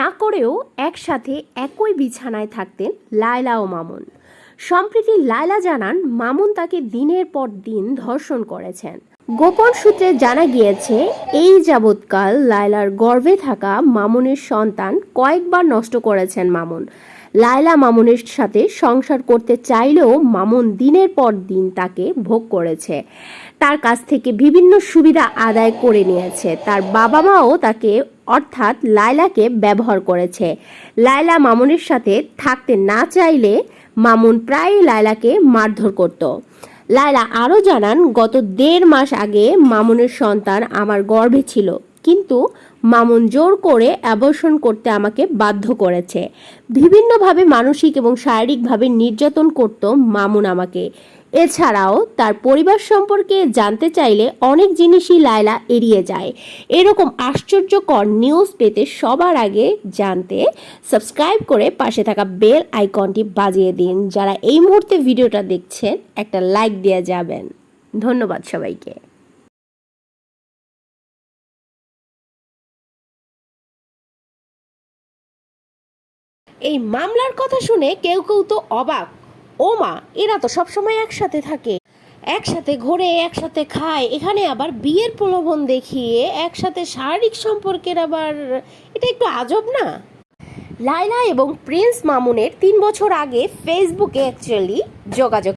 না করেও একসাথে একই বিছানায় থাকতেন লায়লা ও মামুন। সম্প্রতি লায়লা জানান, মামুন তাকে দিনের পর দিন ধর্ষণ করেছেন। গোপন সূত্রে জানা গিয়েছে, এই যাবৎকাল লায়লার গর্ভে থাকা মামুনের সন্তান কয়েকবার নষ্ট করেছেন মামুন। লায়লা মামুনের সাথে সংসার করতে চাইলেও মামুন দিনের পর দিন তাকে ভোগ করেছে। তার কাছ থেকে বিভিন্ন সুবিধা আদায় করে নিয়েছে। তার বাবা মাও তাকে, অর্থাৎ লায়লাকে ব্যবহার করেছে। লায়লা মামুনের সাথে থাকতে না চাইলে মামুন প্রায়ই লায়লাকে মারধর করত। লায়লা আরও জানান, গত দেড় মাস আগে মামুনের সন্তান আমার গর্ভে ছিল। কিন্তু মামুন জোর করে অ্যাবর্শন করতে আমাকে বাধ্য করেছে। বিভিন্নভাবে মানসিক এবং শারীরিকভাবে নির্যাতন করত মামুন আমাকে। এছাড়াও তার পরিবার সম্পর্কে জানতে চাইলে অনেক জিনিসই লায়লা এড়িয়ে যায়। এরকম আশ্চর্যকর নিউজ পেতে সবার আগে জানতে সাবস্ক্রাইব করে পাশে থাকা বেল আইকনটি বাজিয়ে দিন। যারা এই মুহূর্তে ভিডিওটা দেখছেন, একটা লাইক দেওয়া যাবেন। ধন্যবাদ সবাইকে। এই মামলার কথা শুনে কেউ কেউ তো অবাক। ও মা এরা তো সবসময় একসাথে থাকে। একসাথে ঘোরে, একসাথে খায়, এখানে আবার বিয়ের প্রলোভন দেখিয়ে একসাথে শারীরিক সম্পর্কের আবার, এটা একটু আজব না? লাইলা এবং প্রিন্স মামুনের তিন বছর আগে ফেসবুকে অ্যাকচুয়ালি যোগাযোগ